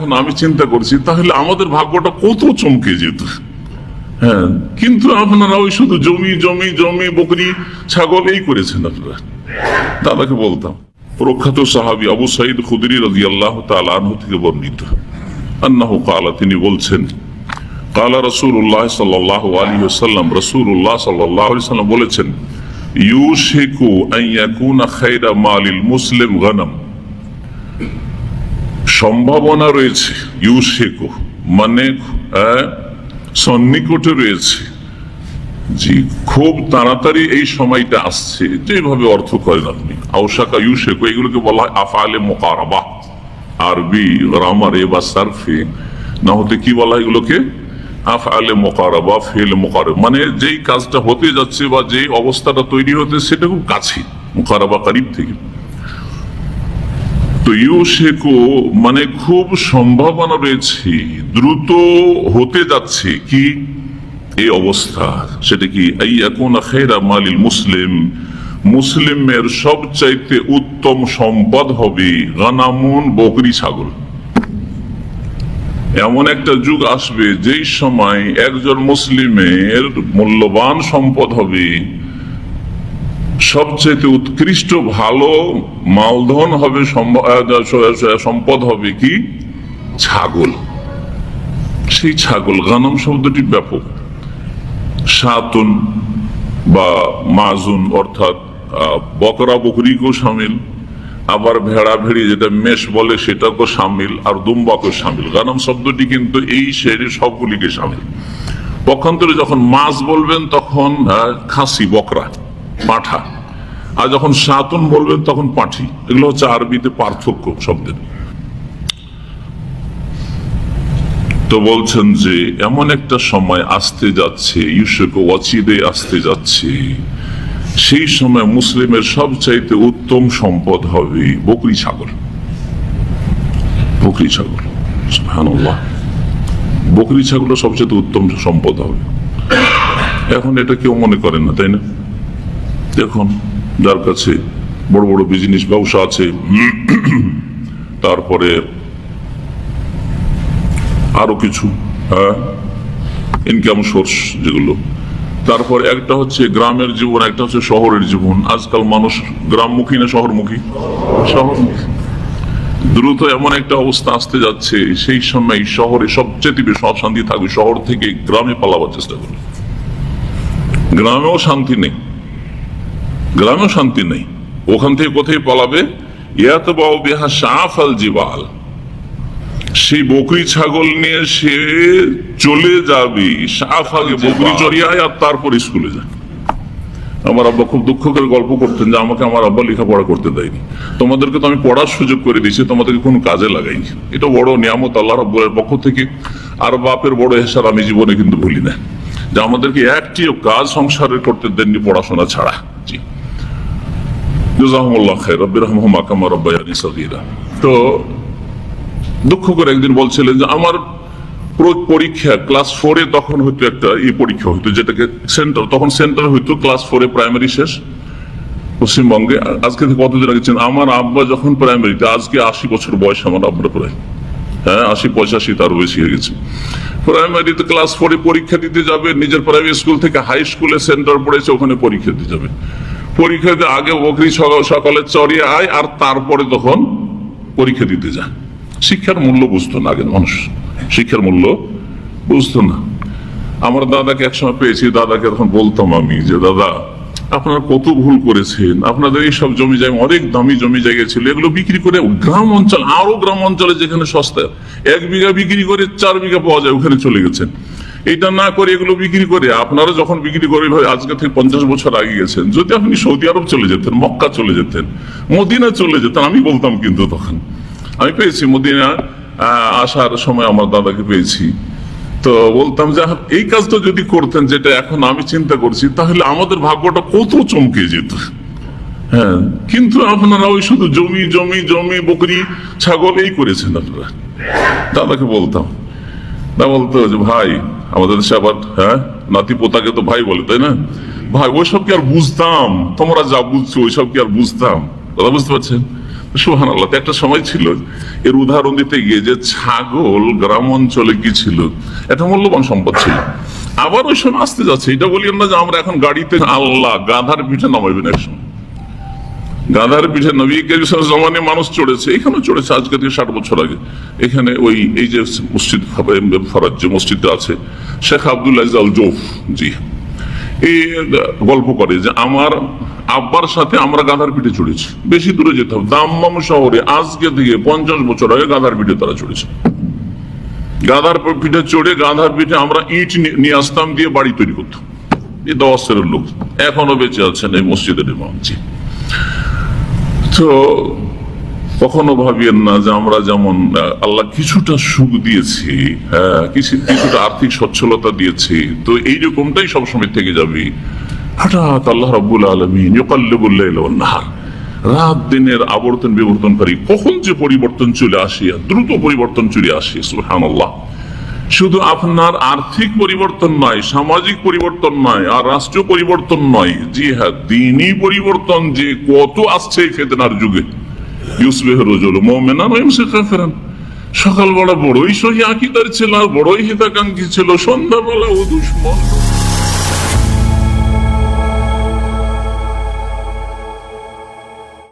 এখন আমি চিন্তা করছি, তাহলে আমাদের ভাগ্যটা কত চমকে যেত। হ্যাঁ কিন্তু আপনারা ওই শুধু জমি জমি জমি, বকরি, ছাগল এই করেছেন আপনারা। দাদাকে বলতাম, প্রখ্যাত সাহাবি আবু সাইদ খুদরি রাজি আল্লাহ তালু থেকে বর্ণিত। আন্নাহু কালা, তিনি বলছেন, কালা রসুল্লাহ সাল্লাহ আলী সাল্লাম রসুল্লাহ সাল্লাহ আলি সাল্লাম বলেছেন, ইউশেকু আইয়াকুনা খাইরা মালিল মুসলিম গনম। সম্ভাবনা রয়েছে ইউশেকু মানে সন্নিকটে রয়েছে জি খুব তাড়াতাড়ি এই সময়টা আসছে যেভাবে অর্থ করেন আপনি। আউসাকা ইউশেকু এগুলোকে বলা হয় আফালে মোকারবা, আরবি গ্রামারে বা সার্ফে, না হতে কি বলা হয় এগুলোকে? আফআলে মোকারবা, ফেল মোকারব মানে যেই কাজটা হতে যাচ্ছে বা যেই অবস্থাটা তৈরি হতে, সেটা খুব কাছে মোকারবা কারিব থেকে। তো ইউশেকো মানে খুব সম্ভাবনা রয়েছে। দ্রুত হতে যাচ্ছে। কি? এই অবস্থা। সেটা কি? মালিল মুসলিম। মুসলিমের সবচাইতে উত্তম সম্পদ হবে গানামুন বকরি ছাগল। এমন একটা যুগ আসবে যেই সময় একজন মুসলিমের মূল্যবান সম্পদ হবে। সবচেয়ে উৎকৃষ্ট ভালো মালধন হবে সম্পদ হবে কি? ছাগল। সেই ছাগল, গানম শব্দটি ব্যাপক। সাতুন বা মাজুন অর্থাৎ বকরা বকরিকেও সামিল, আবার ভেড়া ভেড়ি যেটা মেষ বলে সেটাকেও সামিল আর দুম্বাকেও সামিল। গানম শব্দটি কিন্তু এই শেরে সবগুলিকে সামিল। পক্ষান্তরে যখন মাছ বলবেন তখন খাসি, বকরা। পাঠা। আর যখন সাতুন বলবেন তখন পাঠি। এগুলো হচ্ছে আরবিতে পার্থক্য শব্দের। তো বলছেন যে, এমন একটা সময় আসতে যাচ্ছে ইউসুক ওয়াচিদে আসতে যাচ্ছে। সেই সময় মুসলিমের সবচাইতে উত্তম সম্পদ হবে বকরি ছাগল। বকরি ছাগল বকরি ছাগল সবচেয়ে উত্তম সম্পদ হবে। এখন এটা কেউ মনে করেন না, তাই না? দেখুন, যার কাছে বড় বড় বিজনেস ব্যবসা আছে, তারপরে আরও কিছু হ্যাঁ ইনকাম সোর্স যেগুলো। তারপর একটা হচ্ছে গ্রামের জীবন, একটা হচ্ছে শহরের জীবন। আজকাল মানুষ গ্রামমুখী না শহরমুখী? শহরমুখী। দ্রুত এমন একটা অবস্থা আসতে যাচ্ছে, সেই সময় শহরে সবচেয়ে বেশি অশান্তি থাকবে। শহর থেকে গ্রামে পালাবার চেষ্টা করবে গ্রামেও শান্তি নেই। গ্রামেও শান্তি নেই। ওখান থেকে কোথায় পালাবে? ইয়াত বাউ বিহা সাফ আল জিবাল। সেই বকরি ছাগল নিয়ে সে চলে যাবে সাফ আগে বকরি চড়িয়ায় আর তারপর স্কুলে যায়। আমার আব্বা খুব দুঃখ করে গল্প করতেন যে আমাকে আমার আব্বা লেখাপড়া করতে দেয়নি। তোমাদেরকে তো আমি পড়ার সুযোগ করে দিয়েছি তোমাদেরকে কোনো কাজে লাগাইনি। এটা বড় নিয়ামত আল্লাহ রাব্বুলের পক্ষ থেকে। আর বাপের বড় হেসার আমি জীবনে কিন্তু ভুলি না। যে আমাদেরকে একটিও কাজ সংসারে করতে দেননি পড়াশোনা ছাড়া। জি। তো দুঃখ করে একদিন বলছিলেন যে আমার প্র- পরীক্ষা ক্লাস ফোরে তখন হয়তো একটা ই পরীক্ষা হইতো, যেটাকে সেন্টার তখন সেন্টার হইতো ক্লাস ফোরে প্রাইমারি শেষ। পশ্চিমবঙ্গে, আজকে থেকে কতদিন আগে? আমার আব্বা যখন প্রাইমারিতে আজকে আশি বছর বয়স আমার আব্বার প্রায়। হ্যাঁ আশি পঁচাশি তার বেশি হয়ে গেছে। প্রাইমারিতে ক্লাস ফোরে পরীক্ষা দিতে যাবে, নিজের প্রাইমারি স্কুল থেকে হাই স্কুলে সেন্টার পড়েছে, ওখানে পরীক্ষা দিতে যাবে। পরীক্ষা দিতে আগে বকরি সকাল চড়িয়ে আয়, আর তারপরে তখন পরীক্ষা দিতে যায় শিক্ষার মূল্য বুঝতো না আগে মানুষ। শিক্ষার মূল্য বুঝতো না। আমার দাদাকে একসময় পেয়েছি, দাদাকে তখন বলতাম আমি যে, দাদা, আপনারা কত ভুল করেছেন। আপনাদের এইসব জমি জায়গা, অনেক দামি জমি জায়গা ছিল। এগুলো বিক্রি করে গ্রাম অঞ্চল, আরও গ্রাম অঞ্চলে যেখানে সস্তা, এক বিঘা বিক্রি করে চার বিঘা পাওয়া যায়, ওখানে চলে গেছেন। এটা না করে এগুলো বিক্রি করে, আপনারা যখন বিক্রি করে আজকে থেকে পঞ্চাশ বছর আগে গেছেন, যদি আপনি সৌদি আরব চলে যেতেন, মক্কা চলে যেতেন, মদিনা চলে যেতেন, আমি বলতাম কিন্তু তখন। আমি পেয়েছি মদিনা আসার সময় আমার দাদাকে পেয়েছি। তো বলতাম, যে এই কাজটা যদি করতেন, যেটা এখন আমি চিন্তা করছি, তাহলে আমাদের ভাগ্যটা কত চমকে যেত। হ্যাঁ কিন্তু আপনারা ওই শুধু জমি জমি জমি, বকরি, ছাগল, এই করেছেন আপনারা। দাদাকে বলতাম। না বলতো যে, ভাই আমাদের দেশে আবার হ্যাঁ? নাতি পোতাকে তো ভাই বলে, তাই না? ভাই, ওইসব কি আর বুঝতাম? তোমরা যা বুঝছ, ওইসব কি আর বুঝতাম? কথা বুঝতে পারছেন? সুহান আল্লাহ একটা সময় ছিল, এর উদাহরণ দিতে গিয়ে যে ছাগল গ্রাম অঞ্চলে কি ছিল? এটা মূল্যবান সম্পদ ছিল। আবার ওই সময় আসতে যাচ্ছে। এটা বলিয়েন না যে আমরা এখন গাড়িতে আল্লাহ গাধার পিঠে নামাইবেন একসময়। গাধার পিঠে নবী কেরিসের জমানে মানুষ চড়েছে, এখানেও চড়েছে, আজকে থেকে ষাট বছর আগে। এখানে ওই, এই যে মসজিদ ফরাজ যে মসজিদটা আছে, শেখ আবদুল্লাহ আল জৌফ জি। এই গল্প করে যে আমার আব্বার সাথে আমরা গাধার পিঠে চড়েছি, বেশি দূরে যেতে হবে। দাম্মাম শহরে আজকে থেকে পঞ্চাশ বছর আগে গাধার পিঠে তারা চড়েছে। গাধার পিঠে চড়ে গাধার পিঠে আমরা ইট নিয়ে- আসতাম, দিয়ে বাড়ি তৈরি করতাম। এই দশের লোক, এখনও বেঁচে আছেন এই মসজিদের ইমাম, জি। তো কখনো ভাবিয়েন না যে আমরা যেমন আল্লাহ কিছুটা সুখ দিয়েছি হ্যাঁ, কিছুটা আর্থিক সচ্ছলতা দিয়েছি তো এই এইরকমটাই সবসময় থেকে যাবে। হঠাৎ আল্লাহ রাব্বুল আলমিন নাহার রাত দিনের আবর্তন বিবর্তনকারী কখন যে পরিবর্তন চলে আসিয়া দ্রুত পরিবর্তন চলে আসে সুহান আল্লাহ শুধু আপনার আর্থিক পরিবর্তন নয়, সামাজিক পরিবর্তন নয়, আর রাষ্ট্রীয় পরিবর্তন নয়। জি হ্যাঁ দিনই পরিবর্তন যে কত আসছে এই ফেতনার যুগে। সকালবেলা বড়ই সহি আকিদার ছিল, বড়ই হিতাকাঙ্ক্ষী ছিল, সন্ধ্যাবেলা ও দুশ্মন